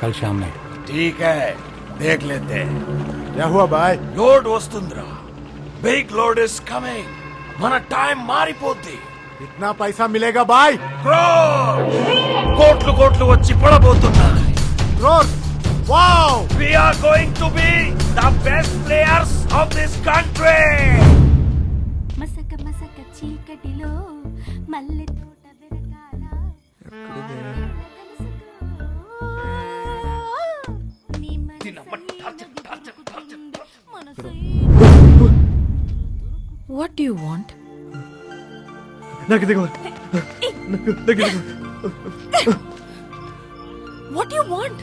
कल शाम में ठीक है देख लेते हैं क्या हुआ भाई లోడ్ వస్తుందిరా బిగ్ లోడ్ ఇస్ కమింగ్ మన టైం మారిపోద్ది कितना पैसा मिलेगा भाई Crore! కోట్లు కోట్లు వచ్చి పడబోతున్నాయి crore wow we are going to be the best players of this country మసక మసక చీకటిలో మల్లె వాట్ యు వాంట్ నాకు ఇది కావాలి నాకు నాకు ఇది కావాలి. వాట్ యు వాంట్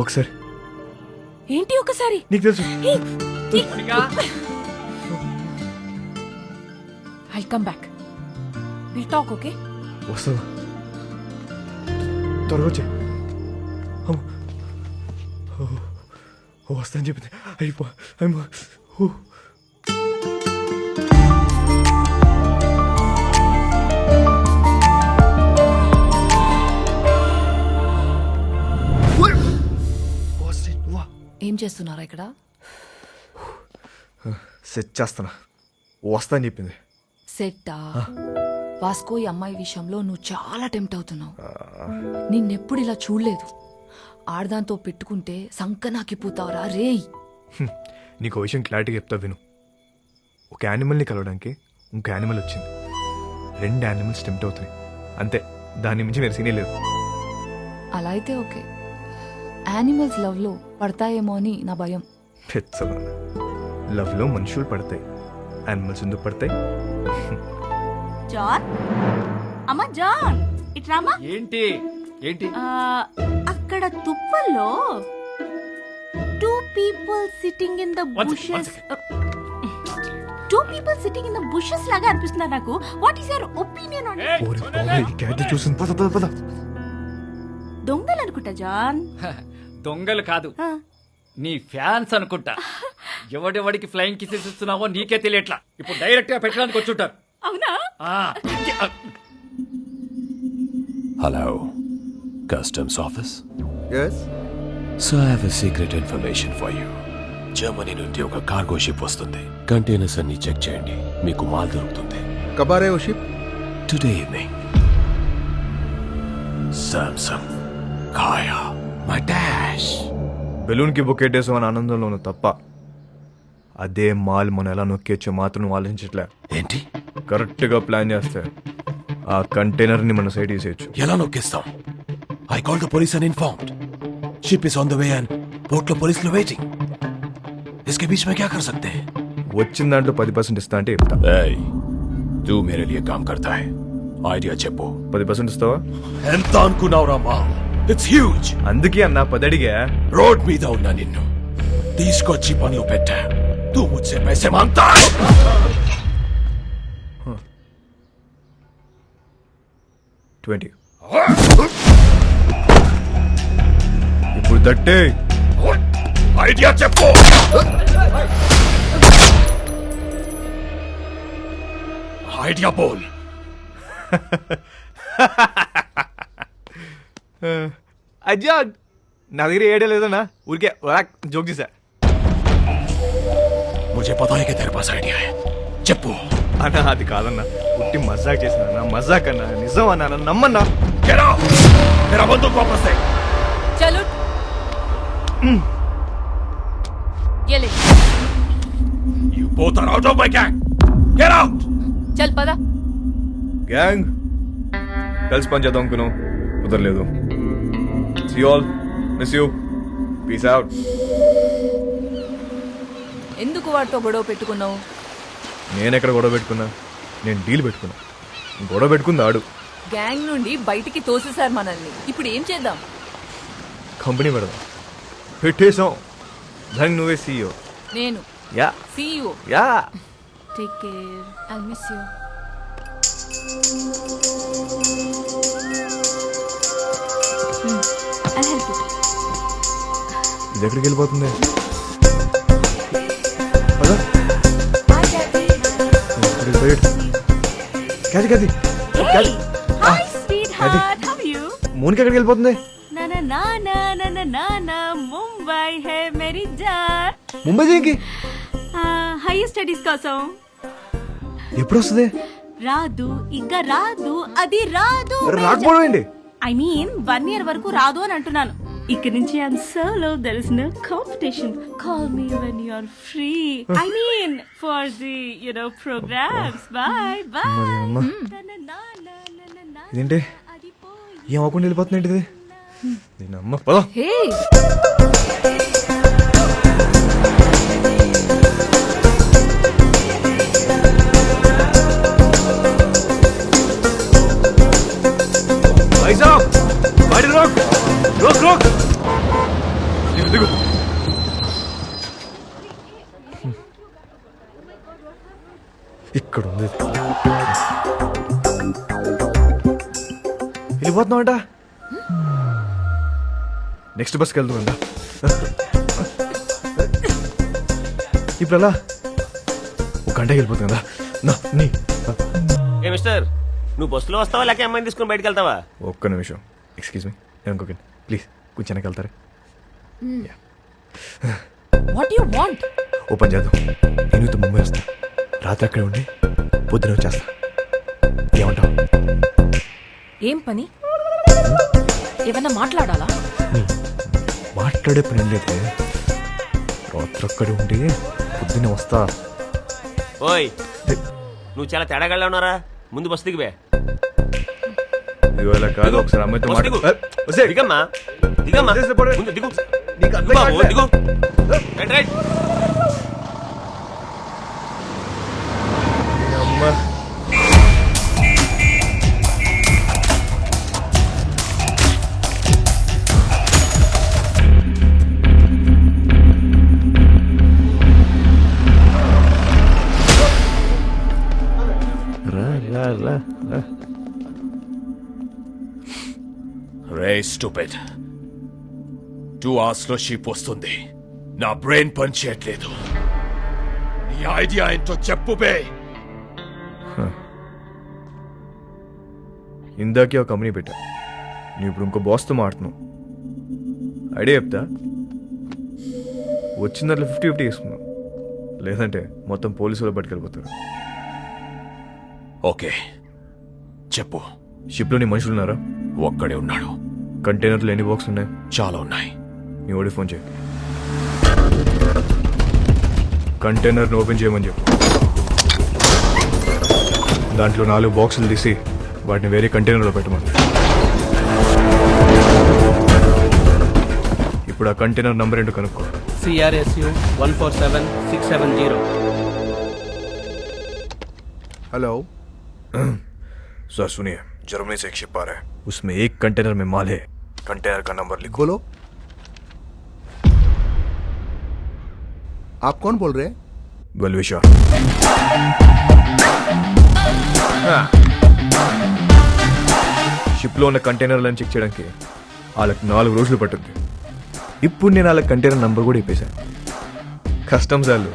ఒకసారి. ఏంటి ఒకసారి? నీకు తెలుసు. I come back will talk okay వస్తావా త్వరగా వచ్చే. వస్తా అని చెప్పింది. అయిపో అయిపో. ఏం చేస్తున్నారా ఇక్కడ? సెట్ చేస్తానా వస్తా అని చెప్పింది. సెట్టా? వాస్కో ఈ అమ్మాయి విషయంలో నువ్వు చాలా టెంప్ట్ అవుతున్నావు. నిన్నెప్పుడు ఇలా చూడలేదు. ఆడదాంతో పెట్టుకుంటే సంకనాకిపోతావురా? రేయ్! హ్మ్. నీకు విషయం క్లారిటీగా చెప్తా విను. ఒక యానిమల్ని కలవడానికి ఇంకో యానిమల్ వచ్చింది. రెండు యానిమల్స్ టెంప్ట్ అవుతున్నాయి. అంతే. దాని మించి వేరే సీనే లేదు. అలా అయితే ఓకే. యానిమల్స్ లవ్లో పడతాయేమో అని నా భయం. పెచ్చదా లవ్లో మనుషులు పడతాయి. యానిమల్స్ ఎందుకు పడతాయి? జాన్? అమ్మా జాన్ ఇట్రామా ఏంటి? ఏంటి? అక్కడ తుప్పల్లో two people sitting in the bushes two people sitting in the bushes లాగా అనిపిస్తున్నారు నాకు. What is your opinion on ఓరి బాబోయ్, ఈ క్యాట్ చూసింది. పద పద పద. దొంగలు అనుకుంటా జాన్. దొంగలు కాదు. నీ ఫ్యాన్స్ అనుకుంటా. ఎవడెవడికి ఫ్లయింగ్ కిసెస్ ఇస్తున్నావో నీకే తెలియట్లా. ఇప్పుడు డైరెక్ట్గా పెట్టడానికి వచ్చుంటారు అవునా? Hello customs office so I have secret information for you Germany నుండి ఒక కార్గో షిప్ వస్తుంది. కంటైనర్స్ అన్ని చెక్ చేయండి. మీకు మాల్ దొరుకుతుంది. కబారే షిప్ టుడే ఈవినింగ్ సామ్సంగ్ కాయా మై డాడ్ డాష్ బెలూన్కి బొకే అని ఆనందంలోనూ తప్ప అదే మాల్ మనం ఎలా నొక్కేచ్చో మాత్రం ఆలోచించట్లే. ఏంటి? కరెక్ట్గా ప్లాన్ చేస్తే ఆ కంటైనర్ని మన సైడ్ తీసేయచ్చు ఎలా నొక్కేస్తాం? I call the police and informed ship is on the way and పోర్ట్లో పోలీసులు వెయిటింగ్ ఇస్కే బీచ్ మే క్యా కర్ సక్తే వచ్చిన దాంట్లో పది పర్సెంట్ ఇస్తా అంటే ఇస్తా తూ మేరే లియే కామ్ కర్తా హై ఐడియా చెప్పు. పది పర్సెంట్ ఇస్తావా? ఎంత అనుకున్నావురా మా ఇట్స్ హ్యూజ్ అందుకే అన్న పది అడిగా రోడ్ మీద ఉన్న నిన్ను తీసుకొచ్చి పనులు పెట్టా. తూ ముచ్చే పైసే మాంతా. ట్వంటీ. ఇప్పుడు దట్టే ఐడియా చెప్పు. ఐడియా బోల్. అజ్జా నా దగ్గర ఏడే లేదన్నా ఊరికే జోక్ చేశా मुझे पता है कि तेरे पास आइडिया है చెప్పు అన్న అది కాదన్నా పుట్టి మజాక్ చేసిన మజాక్ అన్నా నిజం అన్నా నన్ను నమ్మన్నా Get out! मेरा बंदूक वापस दे చలో ये ले You both are out of my gang! Get out! చల్ పదా గ్యాంగ్ కలిసి పని చేద్దాం అనుకున్నాం కుదరలేదు See all miss you peace out ఎందుకు వాడితో గొడవ పెట్టుకున్నావు? నేను ఎక్కడ గొడవ పెట్టుకున్నా? నేను డీల్ పెట్టుకున్నా. గొడవ పెట్టుకుంది ఆడు. గ్యాంగ్ నుండి బయటికి తోసేశారు మనల్ని. ఇప్పుడు ఏం చేద్దాం? కంపెనీ పెడదాం. పెట్టేసాం దానికి నువ్వే సీఈఓ నేను. Yeah. CEO yeah. Take care I miss you ఇది ఎక్కడికి వెళ్ళిపోతుంది? Ah, వెళ్ళిపోతుంది? నా నా ముంబై మేరీ స్టడీస్ కోసం ఎప్పుడు వస్తుంది రాదు ఇంకా రాదు అది రాదు రాకపోవడం ఐ మీన్ వన్ ఇయర్ వరకు రాదు అని అంటున్నాను. ఇక్కడ నుంచి I'm solo there is no competition call me when you are free I mean for the you know programs bye bye అమ్మ. ఇదేంటి? ఏం అవ్వకుండా వెళ్ళిపోతుంది ఏంటిది దీని అమ్మ పదో. Eyes up! Beide Druck! Druck, దిగు ఇక్కడ ఉంది వెళ్ళిపోతున్నామంట నెక్స్ట్ బస్కి వెళ్తుందంట ఇప్పుడు ఎలా ఒక గంట వెళ్ళిపోతుంది కదా. నీ మిస్టర్? నువ్వు బస్సులో వస్తావా లేక అమ్మాయిని తీసుకుని బయటకు వెళ్తావా? ఒక్క నిమిషం. ఎక్స్క్యూజ్ మీ నేను ఇంకొక ప్లీజ్ కొంచెం వెనక్కి వెళ్తారా? వాట్ యు వాంట్ ఓపెన్ చేద్దాం. నేను ఇటు ముంబై వస్తా. రాత్రి అక్కడే ఉండి పొద్దున వచ్చేస్తా. ఏమంటావు? ఏం పని? ఏమన్నా మాట్లాడాలా? మాట్లాడే పని లేదే. రాత్రి అక్కడే ఉండి పొద్దున్న వస్తా. ఓయ్ నువ్వు చాలా తేడాగా ఉన్నారా ముందు బస్సు దిగివే ఇవాళ కాదు ఒకసారి అమ్మాయితో బస్సు దిగు. మాట్లా- ఏ, వస్తే. దిగమ్మా. దిగమ్మా. ముందు దిగు. బాబు. దిగు. Right right. రే స్టూపిడ్. టూ అవర్స్లో షీప్ వస్తుంది. నా బ్రెయిన్ పని చేయట్లేదు. నీ ఐడియా ఏంటో చెప్పు బే. ఇందాకే ఒక కంపెనీ పెట్టా. నువ్వు ఇప్పుడు ఇంకో బాస్తో మాడుతున్నావు ఐడియా చెప్తా? వచ్చిన దాంట్లో ఫిఫ్టీ ఫిఫ్టీ తీసుకున్నావు లేదంటే మొత్తం పోలీసులు పట్టుకెళ్ళిపోతారు. ఓకే. చెప్పు. షిప్లో నీ మనుషులు ఉన్నారా ఒక్కడే ఉన్నాడు. కంటైనర్లు ఎన్ని బాక్స్ ఉన్నాయి? చాలా ఉన్నాయి. నీ ఓడి ఫోన్ చేయి. కంటైనర్ని ఓపెన్ చేయమని చెప్పు. దాంట్లో నాలుగు బాక్సులు తీసి వాటిని వేరే కంటైనర్లో పెట్టమని. ఇప్పుడు ఆ కంటైనర్ నంబర్ ఏంటో కనుక్కో. CRSU 147670. हेलो सर सुनिए जर्मनी से एक शिप आ रहा है उसमें एक कंटेनर में माल है कंटेनर का नंबर लिखो बोलो आप कौन बोल रहे हैं వెల్విషా షిప్లో ఉన్న కంటైనర్లను చెక్ చేయడానికి వాళ్ళకి నాలుగు రోజులు పట్టుద్ది ఇప్పుడు నేను వాళ్ళ కంటైనర్ నంబర్ కూడా ఇప్పేశాను కస్టమ్స్ వాళ్ళు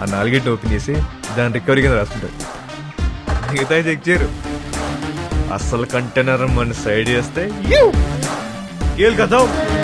ఆ నాలుగింటిని ఓపెన్ చేసి దాని రికవరీ కింద రాసుకుంటారు మిగతా చెక్ చేయరు. అసలు కంటైనర్ మన సైడ్ చేస్తే ఏళ్ళు కదా